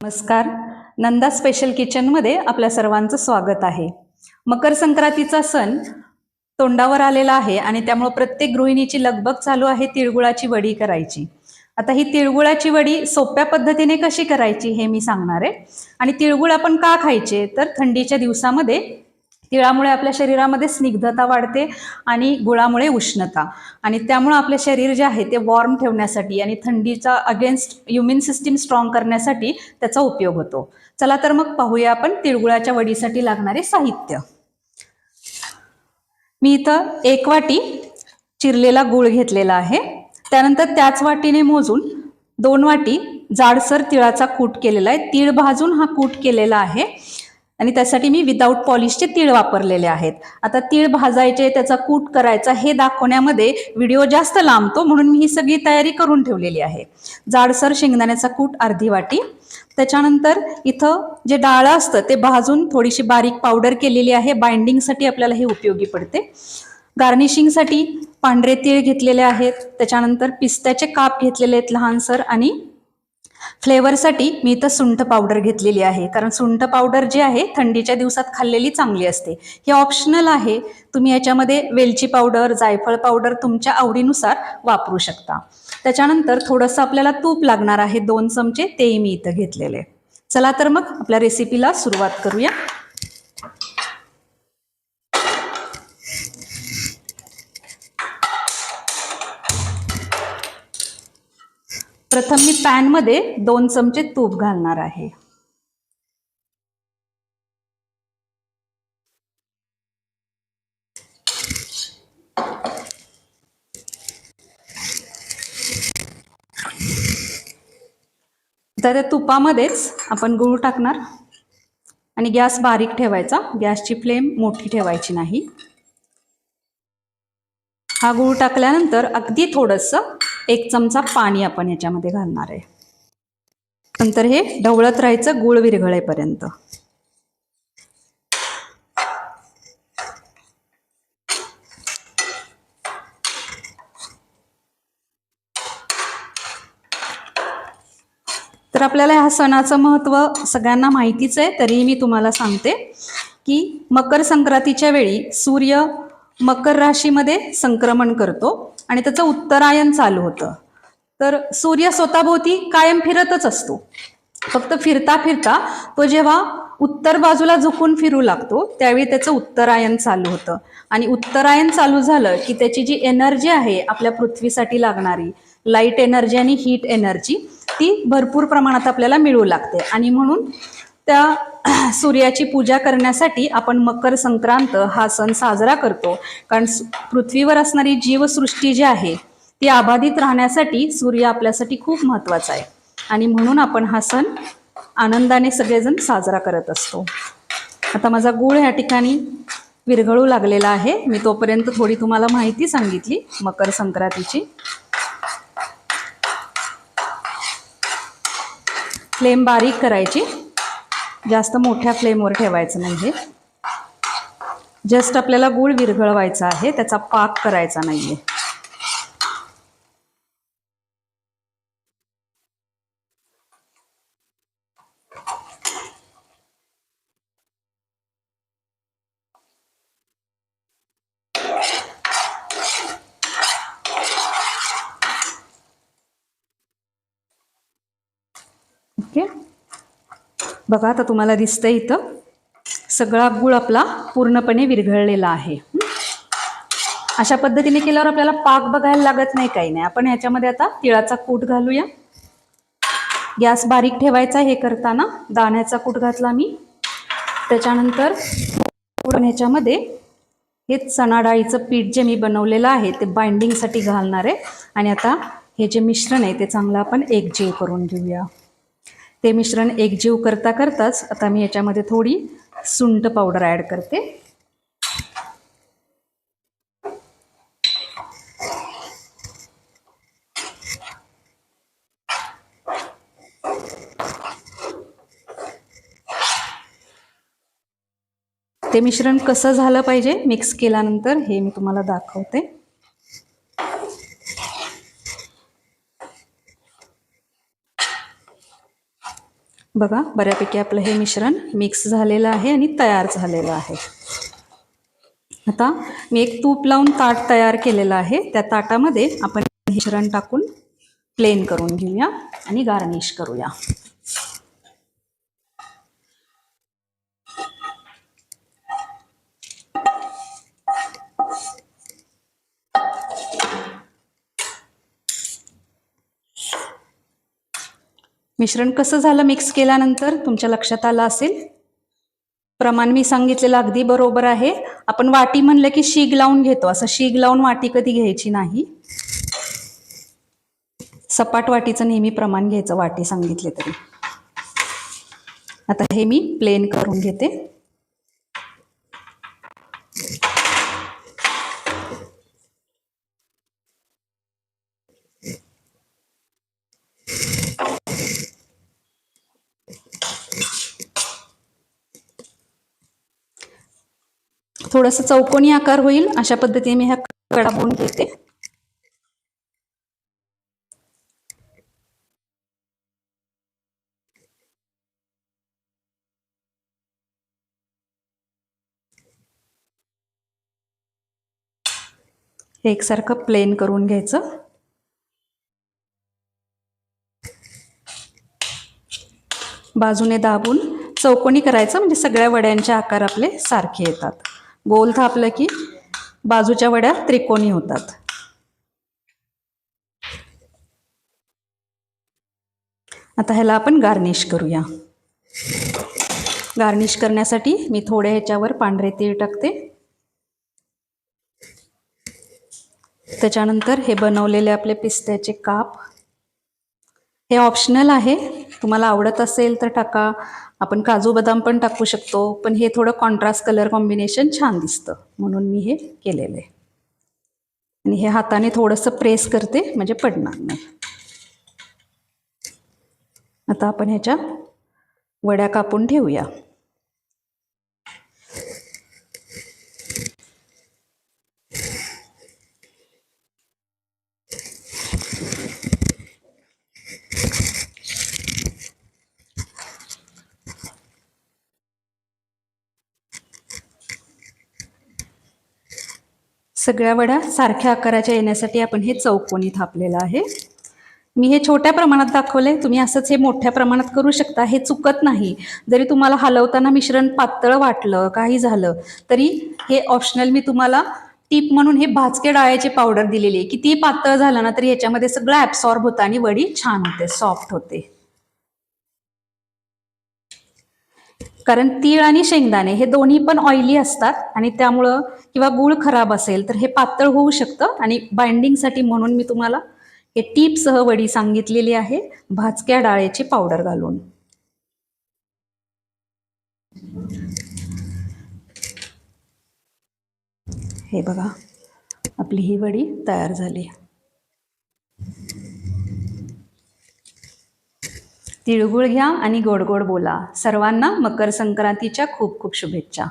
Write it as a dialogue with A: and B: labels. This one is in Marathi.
A: नमस्कार. नंदा स्पेशल किचनमध्ये आपल्या सर्वांचं स्वागत आहे. मकर संक्रांतीचा सण तोंडावर आलेला आहे आणि त्यामुळे प्रत्येक गृहिणीची लगबग चालू आहे तिळगुळाची वडी करायची. आता ही तिळगुळाची वडी सोप्या पद्धतीने कशी करायची हे मी सांगणार आहे. आणि तिळगुळ आपण का खायचे? तर थंडीच्या दिवसामध्ये तिळामुळे आपल्या शरीरामध्ये स्निग्धता वाढते आणि गुळामुळे उष्णता. आणि त्यामुळे आपले शरीर जे आहे ते वॉर्म ठेवण्यासाठी आणि थंडीचा अगेन्स्ट इम्युन सिस्टीम स्ट्रॉंग करण्यासाठी त्याचा उपयोग होतो. चला तर मग पाहूया आपण तिळगुळाच्या वडीसाठी लागणारे साहित्य. मी इथं एक वाटी चिरलेला गुळ घेतलेला आहे. त्यानंतर त्याच वाटीने मोजून दोन वाटी जाडसर तिळाचा कूट केलेला आहे. तीळ भाजून हा कूट केलेला आहे. आणि त्यासाठी मी विदाऊट पॉलिशचे तीळ वापरलेले आहेत. आता तीळ भाजायचे त्याचा कूट करायचा हे दाखवण्यामध्ये व्हिडिओ जास्त लांबतो म्हणून मी ही सगळी तयारी करून ठेवलेली आहे. जाडसर शेंगदाण्याचा कूट अर्धी वाटी. त्याच्यानंतर इथं जे डाळं असतं ते भाजून थोडीशी बारीक पावडर केलेली आहे. बाइंडिंगसाठी आपल्याला हे उपयोगी पडते. गार्निशिंगसाठी पांढरे तीळ घेतलेले आहेत. त्याच्यानंतर पिस्त्याचे काप घेतलेले आहेत लहानसर आणि फ्लेवरसाठी मी इथं सुंठ पावडर घेतलेली आहे. कारण सुंठ पावडर जी आहे थंडीच्या दिवसात खाल्लेली चांगली असते. हे ऑप्शनल आहे. तुम्ही याच्यामध्ये वेलची पावडर जायफळ पावडर तुमच्या आवडीनुसार वापरू शकता. त्याच्यानंतर थोडंसं आपल्याला तूप लागणार आहे. दोन चमचे तेही मी इथं घेतलेले चला तर मग आपल्या रेसिपीला सुरुवात करूया. प्रथम मी पॅनमध्ये दोन चमचे तूप घालणार आहे. तर त्या तुपामध्येच आपण गूळ टाकणार. आणि गॅस बारीक ठेवायचा. गॅसची फ्लेम मोठी ठेवायची नाही. हा गूळ टाकल्यानंतर अगदी थोडंसं एक चमचा पाणी आपण याच्यामध्ये घालणार आहे. नंतर हे ढवळत राहायचं गूळ विरघळेपर्यंत. तर आपल्याला ह्या सणाचं महत्त्व सगळ्यांना माहितीच आहे तरीही मी तुम्हाला सांगते की मकर संक्रांतीच्या वेळी सूर्य मकर राशीमध्ये संक्रमण करतो. आणि त्याचं उत्तरायण चालू होतं. तर सूर्य स्वतःभोवती कायम फिरतच असतो. फक्त फिरता फिरता तो जेव्हा उत्तर बाजूला झुकून फिरू लागतो त्यावेळी त्याचं उत्तरायण चालू होतं. आणि उत्तरायण चालू झालं की त्याची जी एनर्जी आहे आपल्या पृथ्वीसाठी लागणारी लाइट एनर्जी आणि हीट एनर्जी ती भरपूर प्रमाणात आपल्याला मिळू लागते. आणि म्हणून त्या सूर्याची पूजा करण्यासाठी आपण मकर संक्रांत हा सण साजरा करतो. कारण पृथ्वीवर असणारी जीवसृष्टी जी आहे ती अबाधित राहण्यासाठी सूर्य आपल्यासाठी खूप महत्त्वाचा आहे. आणि म्हणून आपण हा सण आनंदाने सगळेजण साजरा करत असतो. आता माझा गूळ ह्या ठिकाणी विरघळू लागलेला आहे. मी तोपर्यंत थोडी तुम्हाला माहिती सांगितली मकर संक्रांतीची. फ्लेम बारीक करायची. जास्त मोठ्या फ्लेमवर ठेवायचं नाही जस्ट आपल्याला गूळ विरघळवायचा आहे त्याचा पाक करायचा नाही आहे बघा आता तुम्हाला दिसतंय इथं. सगळा गूळ आपला पूर्णपणे विरघळलेला आहे. अशा पद्धतीने केल्यावर आपल्याला पाक बघायला लागत नाही काही नाही. आपण ह्याच्यामध्ये आता तिळाचा कूट घालूया. गॅस बारीक ठेवायचा हे करताना दाण्याचा कूट घातला मी. त्याच्यानंतर आपण ह्याच्यामध्ये हे चणा डाळीचं पीठ जे मी बनवलेलं आहे ते बाइंडिंगसाठी घालणार आहे. आणि आता हे जे मिश्रण आहे ते चांगलं आपण एकजीव करून घेऊया. ते मिश्रण एकजीव करता करताच आता मी याच्यामध्ये थोडी सुंट पावडर ॲड करते. ते मिश्रण कसं झालं पाहिजे मिक्स केल्यानंतर हे मी तुम्हाला दाखवते. बघा बऱ्यापैकी आपलं हे मिश्रण मिक्स झालेलं आहे आणि तयार झालेलं आहे. आता मी एक तूप लावून ताट तयार केलेलं आहे. त्या ताटामध्ये आपण मिश्रण टाकून प्लेन करून घेऊया आणि गार्निश करूया. मिश्रण कसं झालं मिक्स केल्यानंतर? तुमच्या लक्षात आलं असेल? प्रमाण मी सांगितलेलं अगदी बरोबर आहे. आपण वाटी म्हणलं की शीग लावून घेतो. असं शीग लावून वाटी कधी घ्यायची नाही. सपाट वाटीचं नेहमी प्रमाण घ्यायचं वाटी सांगितले तरी. आता हे मी प्लेन करून घेते. थोडंसं चौकोनी आकार होईल. अशा पद्धतीने मी ह्या कडा बनवून घेते. हे एकसारखं प्लेन करून घ्यायचं. बाजूने दाबून चौकोनी करायचं. म्हणजे सगळ्या वड्यांचे आकार आपले सारखे येतात. गोल थापलं की बाजूच्या वड्या त्रिकोणी होतात. आता ह्याला आपण गार्निश करूया. गार्निश करण्यासाठी मी थोडे ह्याच्यावर पांढरे तीळ टाकते. त्याच्यानंतर हे बनवलेले आपले पिस्त्याचे काप. हे ऑप्शनल आहे तुम्हाला आवडत असेल तर टाका. आपण काजू बदाम पण टाकू शकतो पण हे थोडं कॉन्ट्रास्ट कलर कॉम्बिनेशन छान दिसतं. म्हणून मी हे केलेलं आहे आणि हे हाताने थोडंसं प्रेस करते म्हणजे पडणार नाही. आता आपण ह्याच्या वड्या कापून ठेवूया. सगळ्या वड्या सारख्या आकाराच्या येण्यासाठी आपण हे चौकोनी थापलेलं आहे. मी हे छोट्या प्रमाणात दाखवले तुम्ही असंच हे मोठ्या प्रमाणात करू शकता. हे चुकत नाही. जरी तुम्हाला हलवताना मिश्रण पातळ वाटलं काही झालं तरी हे ऑप्शनल मी तुम्हाला टीप म्हणून हे भाजके डाळ्याची पावडर दिलेली आहे. किती पातळ झालं ना तरी ह्याच्यामध्ये सगळं ॲब्सॉर्ब होतं आणि वडी छान होते सॉफ्ट होते. कारण तीळ आणि शेंगदाणे हे दोन्ही पण ऑइली असतात आणि त्यामुळं किंवा गूळ खराब असेल तर हे पातळ होऊ शकतं. आणि बाइंडिंगसाठी म्हणून मी तुम्हाला हे टीपसह वडी सांगितलेली आहे भाजक्या डाळ्याची पावडर घालून. हे बघा आपली ही वडी तयार झाली. तिळगुळ घ्या आणि गोड गोड बोला. सर्वांना मकर संक्रांतीच्या खूप खूप शुभेच्छा.